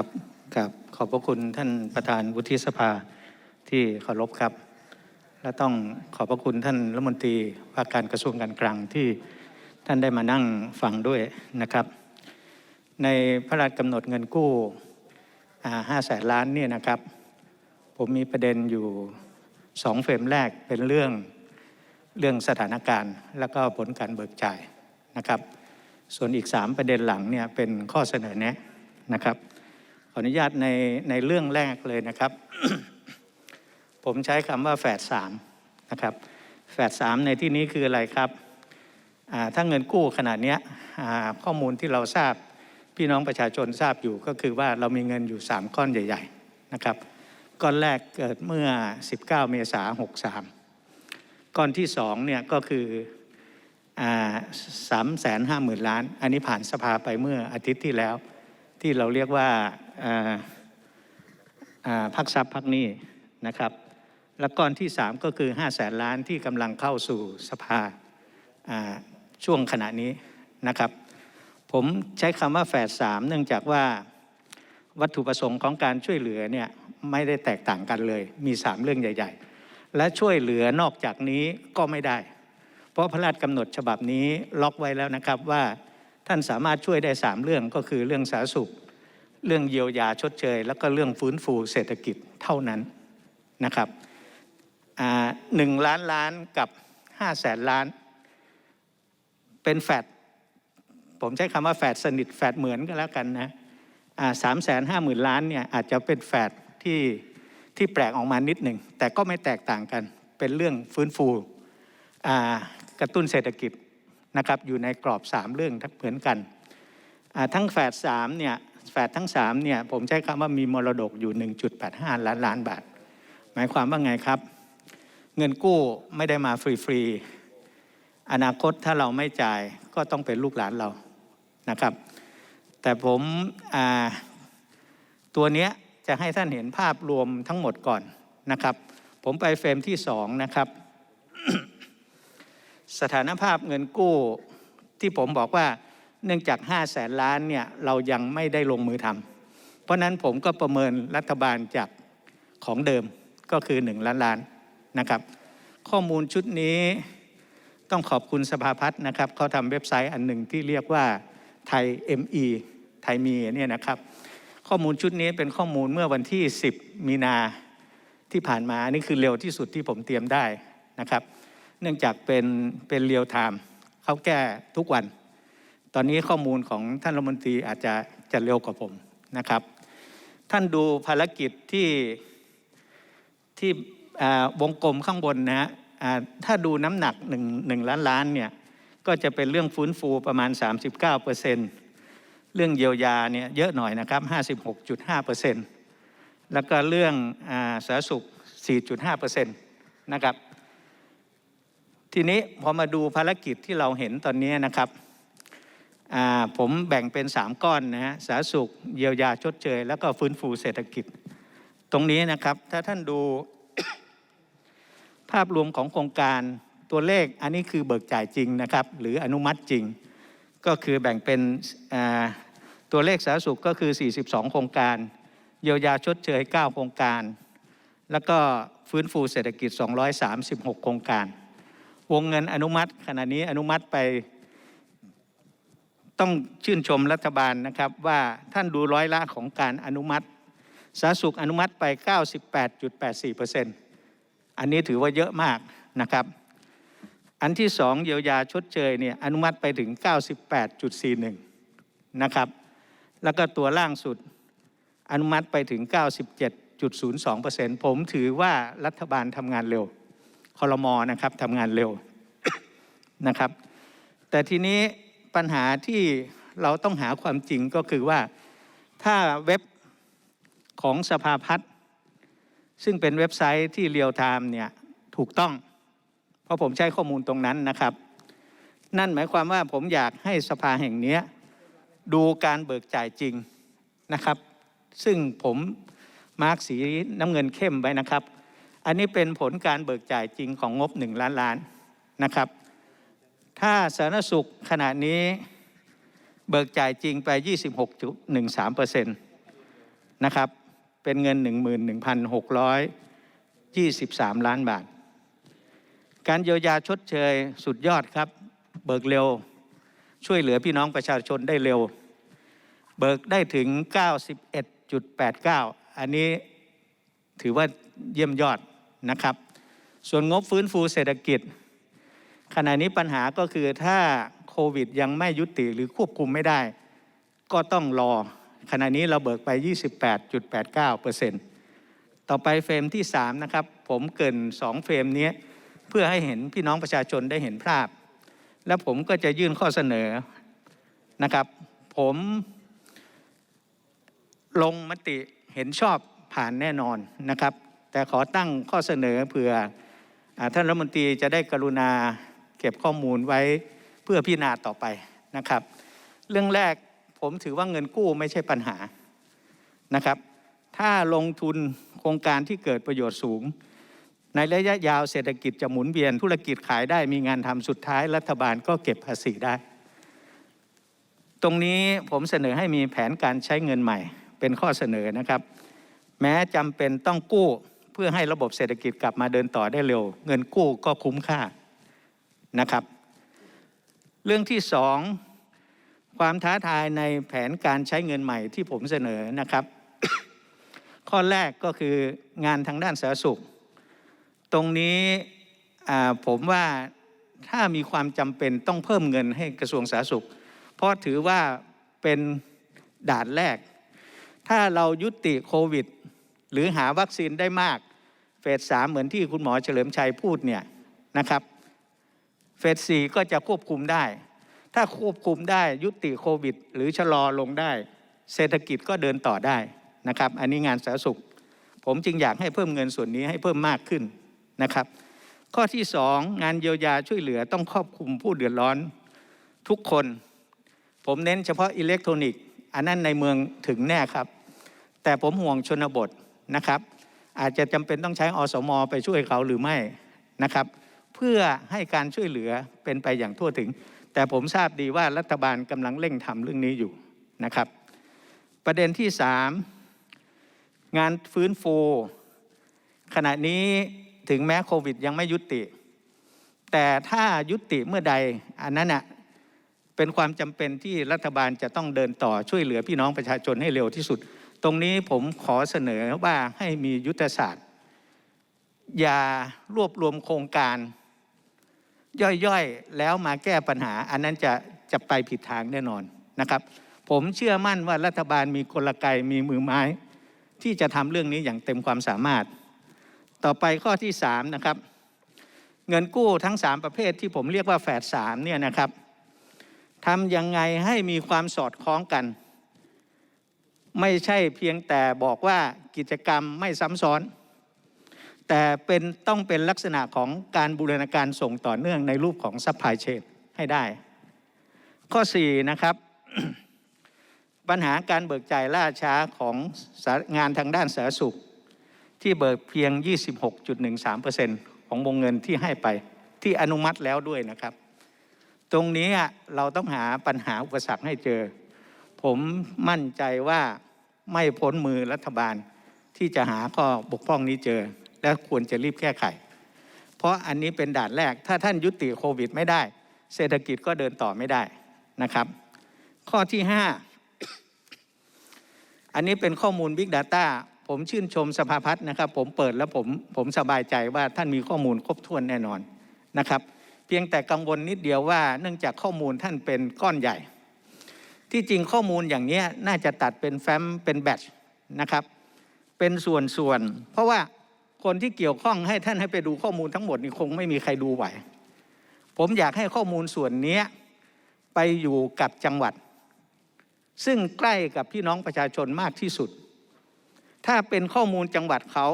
ครับกับขอบพระคุณท่านประธานวุฒิสภาที่เคารพครับ และต้องขอบพระคุณท่านรัฐมนตรีว่าการกระทรวงการคลังที่ท่านได้มานั่งฟังด้วยนะครับ ในพระราชกำหนดเงินกู้ห้าแสนล้านเนี่ยนะครับ ผมมีประเด็นอยู่สองเฟรมแรกเป็นเรื่องเรื่องสถานการณ์ แล้วก็ผลการเบิกจ่ายนะครับ ส่วนอีก 3 ประเด็นหลังเนี่ยเป็นข้อเสนอแนะนะครับ ขออนุญาตในในเรื่องแรกเลยนะครับ ผมใช้คำว่าแฝดสามนะครับแฝดสามในที่นี้คืออะไรครับถ้าเงินกู้ขนาดเนี้ยข้อมูลที่เราทราบพี่น้องประชาชนทราบอยู่ก็คือว่าเรามีเงินอยู่ 3 ก้อนใหญ่ ๆนะครับ ก้อนแรกเกิดเมื่อ 19 เมษายน63 ก้อนที่2เนี่ยก็คือสามแสนห้าหมื่นล้าน อันนี้ผ่านสภาไปเมื่ออาทิตย์ที่แล้ว ที่เราเรียกว่า พักทรัพย์พักหนี้นะครับแล้วก้อนที่ 3 ก็คือ5 0 0แสนล้านที่กำลังเข้าสู่สภาอ่าช่วงขณะนี้นะครับ ผมใช้คำว่าแฝดสามเนื่องจากว่าวัตถุประสงค์ของการช่วยเหลือเนี่ยไม่ได้แตกต่างกันเลย มี 3 เรื่องใหญ่ ๆ และช่วยเหลือนอกจากนี้ก็ไม่ได้ เพราะพระราชกำหนดฉบับนี้ล็อกไว้แล้วนะครับว่าท่านสามารถช่วยได้ 3 เรื่องก็คือเรื่องสาธารณสุข เรื่องเยียวยาชดเชย แล้วก็เรื่องฟื้นฟูเศรษฐกิจเท่านั้นนะครับหนึ่งล้านล้านกับห้าแสนล้าน เป็นแฟดผมใช้คำว่าแฟดสนิทแฟดเหมือนก็แล้วกันนะสามแสนห้าหมื่นล้านเนี่ยอาจจะเป็นแฟดที่ที่แปลกออกมานิดหนึ่ง แต่ก็ไม่แตกต่างกัน เป็นเรื่องฟื้นฟูกระตุ้นเศรษฐกิจนะครับอยู่ในกรอบ 3 เรื่องเหมือนกันทั้งแฝดสามเนี่ย แฝดทั้ง3เนี่ยผมใช้คำว่ามีมรดกอยู่ 1.85 ล้านล้านบาท หมายความว่าไงครับ เงินกู้ไม่ได้มาฟรีๆอนาคตถ้าเราไม่จ่ายก็ต้องเป็นลูกหลานเรานะครับ แต่ผมตัวเนี้ยจะให้ท่านเห็นภาพรวมทั้งหมดก่อนนะครับ ผมไปเฟรมที่สองนะครับ สถานภาพเงินกู้ที่ผมบอกว่า เนื่องจาก5 0 0แสนล้านเนี่ยเรายังไม่ได้ลงมือทำเพราะนั้นผมก็ประเมินรัฐบาลจากของเดิมก็คือ 1 ล้านล้านนะครับ ข้อมูลชุดนี้ต้องขอบคุณสภาพัฒน์นะครับเขาทำเว็บไซต์อันหนึ่งที่เรียกว่าไทย ME ไทยมีเนี่ยนะครับ ข้อมูลชุดนี้เป็นข้อมูลเมื่อวันที่ 10 มีนาที่ผ่านมา นี่คือเร็วที่สุดที่ผมเตรียมได้นะครับ เนื่องจากเป็นเป็นเรียลไทม์เขาแก้ทุกวัน ตอนนี้ข้อมูลของท่านรัฐมนตรีอาจจะจะเร็วกว่าผมนะครับ ท่านดูภารกิจที่ที่วงกลมข้างบนนะฮะถ้าดูน้ำหนักหนึ่งหนึ่งล้านล้านเนี่ยก็จะเป็นเรื่องฟื้นฟูประมาณ 39%เเรื่องเยียวยาเนี่ยเยอะหน่อยนะครับ 56.5%แล้วก็เรื่องอาสาธารณสุข 4.5%นะครับ ทีนี้พอมาดูภารกิจที่เราเห็นตอนนี้นะครับ ผมแบ่งเป็น 3 ก้อนนะฮะสาธารณสุขเยียวยาชดเชย แล้วก็ฟื้นฟูเศรษฐกิจ ตรงนี้นะครับถ้าท่านดูภาพรวมของโครงการตัวเลขอันนี้คือเบิกจ่ายจริงนะครับ หรืออนุมัติจริง ก็คือแบ่งเป็นตัวเลขสาธารณสุขก็คือ 42 โครงการ เยียวยาชดเชย 9 โครงการ แล้วก็ฟื้นฟูเศรษฐกิจ 236 โครงการ วงเงินอนุมัติขณะนี้อนุมัติไป ต้องชื่นชมรัฐบาลนะครับว่าท่านดูร้อยละของการอนุมัติสาธารณสุขอนุมัติไป 98.84%อันนี้ถือว่าเยอะมากนะครับ อันที่สองเยียวยาชดเชยเนี่ยอนุมัติไปถึง 98.41 นะครับ แล้วก็ตัวล่างสุดอนุมัติไปถึง 97.02%ผมถือว่ารัฐบาลทำงานเร็วคอรมอนะครับทำงานเร็วนะครับ แต่ทีนี้ ปัญหาที่เราต้องหาความจริงก็คือว่าถ้าเว็บของสภาพัฒน์ซึ่งเป็นเว็บไซต์ที่เรียลไทม์เนี่ยถูกต้อง เพราะผมใช้ข้อมูลตรงนั้นนะครับ นั่นหมายความว่าผมอยากให้สภาแห่งนี้ดูการเบิกจ่ายจริงนะครับ ซึ่งผมมาร์กสีน้ำเงินเข้มไว้นะครับ อันนี้เป็นผลการเบิกจ่ายจริงของงบหนึ่งล้านล้านนะครับ ถ้าสาธารณสุขขณะนี้เบิกจ่ายจริงไป 26.13%เนะครับ เป็นเงิน 11,623 ล้านบาท การเยียวยาชดเชยสุดยอดครับ เบิกเร็วช่วยเหลือพี่น้องประชาชนได้เร็ว เบิกได้ถึง 91.89 อันนี้ถือว่าเยี่ยมยอดนะครับ ส่วนงบฟื้นฟูเศรษฐกิจ ขณะนี้ปัญหาก็คือถ้าโควิดยังไม่ยุติหรือควบคุมไม่ได้ ก็ต้องรอ ขณะนี้เราเบิกไป 28.89เปอร์เซ็นต์ต่อไปเฟรมที่ 3 นะครับ ผมเกิน 2 เฟรมนี้เพื่อให้เห็นพี่น้องประชาชนได้เห็นภาพ แล้วผมก็จะยื่นข้อเสนอนะครับ ผมลงมติเห็นชอบผ่านแน่นอนนะครับ แต่ขอตั้งข้อเสนอเผื่ออท่านรัฐมนตรีจะได้กรุณา เก็บข้อมูลไว้เพื่อพิจารณาต่อไปนะครับ เรื่องแรกผมถือว่าเงินกู้ไม่ใช่ปัญหานะครับ ถ้าลงทุนโครงการที่เกิดประโยชน์สูง ในระยะยาวเศรษฐกิจจะหมุนเวียนธุรกิจขายได้มีงานทำสุดท้ายรัฐบาลก็เก็บภาษีได้ ตรงนี้ผมเสนอให้มีแผนการใช้เงินใหม่ เป็นข้อเสนอนะครับ แม้จำเป็นต้องกู้เพื่อให้ระบบเศรษฐกิจกลับมาเดินต่อได้เร็ว เงินกู้ก็คุ้มค่า นะครับ เรื่องที่สองความท้าทายในแผนการใช้เงินใหม่ที่ผมเสนอนะครับ ข้อแรกก็คืองานทางด้านสาธารณสุข ตรงนี้ผมว่าถ้ามีความจำเป็นต้องเพิ่มเงินให้กระทรวงสาธารณสุข เพราะถือว่าเป็นด่านแรก ถ้าเรายุติโควิด หรือหาวัคซีนได้มาก เฟสสามเหมือนที่คุณหมอเฉลิมชัยพูดเนี่ยนะครับ เฟสสี่ก็จะควบคุมได้ ถ้าควบคุมได้ยุติโควิด หรือชะลอลงได้ เศรษฐกิจก็เดินต่อได้นะครับ อันนี้งานสาธารณสุข ผมจึงอยากให้เพิ่มเงินส่วนนี้ให้เพิ่มมากขึ้นนะครับ ข้อที่สองงานเยียวยาช่วยเหลือต้องครอบคลุมผู้เดือดร้อนทุกคน ผมเน้นเฉพาะอิเล็กทรอนิกส์อันนั้นในเมืองถึงแน่ครับ แต่ผมห่วงชนบทนะครับ อาจจะจำเป็นต้องใช้อสมอไปช่วยเขาหรือไม่นะครับ พื่อให้การช่วยเหลือเป็นไปอย่างทั่วถึง แต่ผมทราบดีว่ารัฐบาลกำลังเร่งทำเรื่องนี้อยู่นะครับ ประเด็นที่สามงานฟื้นฟู ขณะนี้ถึงแม้โควิดยังไม่ยุติ แต่ถ้ายุติเมื่อใดอันนั้นน่ะเป็นความจำเป็นที่รัฐบาลจะต้องเดินต่อช่วยเหลือพี่น้องประชาชนให้เร็วที่สุด ตรงนี้ผมขอเสนอว่าให้มียุทธศาสตร์ อย่ารวบรวมโครงการ ย่อยๆ แล้วมาแก้ปัญหา อันนั้นจะจะไปผิดทางแน่นอนนะครับ ผมเชื่อมั่นว่ารัฐบาลมีกลไกมีมือไม้ ที่จะทำเรื่องนี้อย่างเต็มความสามารถ ต่อไปข้อที่สามนะครับ เงินกู้ทั้งสามประเภทที่ผมเรียกว่าแฝดสามเนี่ยนะครับทำยังไงให้มีความสอดคล้องกัน ไม่ใช่เพียงแต่บอกว่ากิจกรรมไม่ซ้ำซ้อน แต่เป็นต้องเป็นลักษณะของการบูรณาการส่งต่อเนื่องในรูปของซัพพลายเชนให้ได้ ข้อ 4 นะครับ ปัญหาการเบิกจ่ายล่าช้าของงานทางด้านสาธารณสุข ที่เบิกเพียง 26.13%ของวงเงินที่ให้ไปที่อนุมัติแล้วด้วยนะครับ ตรงนี้เราต้องหาปัญหาอุปสรรคให้เจอ ผมมั่นใจว่าไม่พ้นมือรัฐบาลที่จะหาข้อบกพร่องนี้เจอ และควรจะรีบแก้ไข เพราะอันนี้เป็นด่านแรก ถ้าท่านยุติโควิดไม่ได้ เศรษฐกิจก็เดินต่อไม่ได้นะครับ ข้อที่ 5 อันนี้เป็นข้อมูล Big Data ผมชื่นชมสภาพัฒน์นะครับ ผมเปิดแล้วผมผมสบายใจว่าท่านมีข้อมูลครบถ้วนแน่นอนนะครับ เพียงแต่กังวลนิดเดียวว่า เนื่องจากข้อมูลท่านเป็นก้อนใหญ่ ที่จริงข้อมูลอย่างนี้น่าจะตัดเป็นแฟ้มเป็นแบตชนะครับ เป็นส่วนๆเพราะว่า คนที่เกี่ยวข้องให้ท่านให้ไปดูข้อมูลทั้งหมดนี่คงไม่มีใครดูไหว ผมอยากให้ข้อมูลส่วนนี้ไปอยู่กับจังหวัด ซึ่งใกล้กับพี่น้องประชาชนมากที่สุด ถ้าเป็นข้อมูลจังหวัดเขา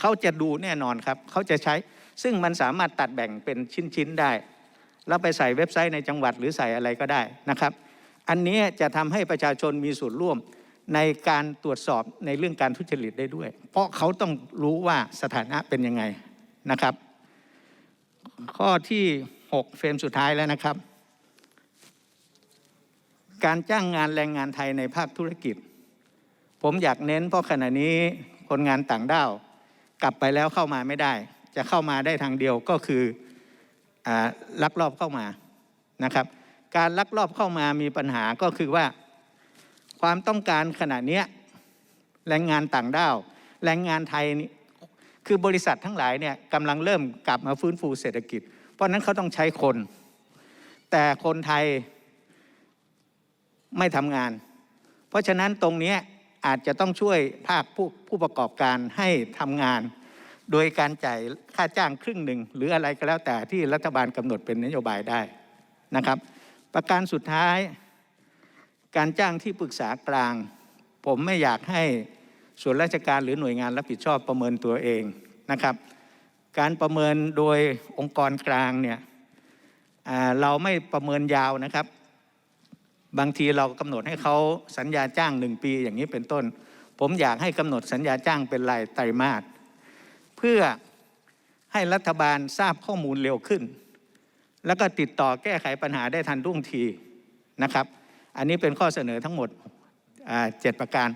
เขาจะดูแน่นอนครับ เขาจะใช้ ซึ่งมันสามารถตัดแบ่งเป็นชิ้นๆได้ แล้วไปใส่เว็บไซต์ในจังหวัดหรือใส่อะไรก็ได้นะครับ อันนี้จะทำให้ประชาชนมีส่วนร่วม ในการตรวจสอบในเรื่องการทุจริตได้ด้วย เพราะเขาต้องรู้ว่าสถานะเป็นยังไงนะครับ ข้อที่ 6 เฟรมสุดท้ายแล้วนะครับ การจ้างงานแรงงานไทยในภาคธุรกิจ ผมอยากเน้นเพราะขณะนี้คนงานต่างด้าว กลับไปแล้วเข้ามาไม่ได้ จะเข้ามาได้ทางเดียวก็คืออลักลอบเข้ามานะครับ การลักลอบเข้ามามีปัญหาก็คือว่า ความต้องการขณะนี้แรงงานต่างด้าว แรงงานไทยนี่คือบริษัททั้งหลายเนี่ยกำลังเริ่มกลับมาฟื้นฟูเศรษฐกิจ เพราะนั้นเขาต้องใช้คน แต่คนไทยไม่ทำงาน เพราะฉะนั้นตรงนี้อาจจะต้องช่วยภาคผู้ผู้ประกอบการให้ทำงาน โดยการจ่ายค่าจ้างครึ่งหนึ่ง หรืออะไรก็แล้วแต่ที่รัฐบาลกำหนดเป็นนโยบายได้นะครับ ประการสุดท้าย การจ้างที่ปรึกษากลาง ผมไม่อยากให้ส่วนราชการหรือหน่วยงานรับผิดชอบประเมินตัวเองนะครับ การประเมินโดยองค์กรกลางเนี่ยเราไม่ประเมินยาวนะครับ บางทีเรากำหนดให้เขาสัญญาจ้างหนึ่งปีอย่างนี้เป็นต้น ผมอยากให้กำหนดสัญญาจ้างเป็นรายไตรมาสเพื่อให้รัฐบาลทราบข้อมูลเร็วขึ้น แล้วก็ติดต่อแก้ไขปัญหาได้ทันรุ่งทีนะครับ อันนี้เป็นข้อเสนอทั้งหมดเจ็ดประการ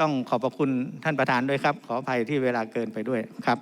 ต้องขอบพระคุณท่านประธานด้วยครับ ขออภัยที่เวลาเกินไปด้วยครับ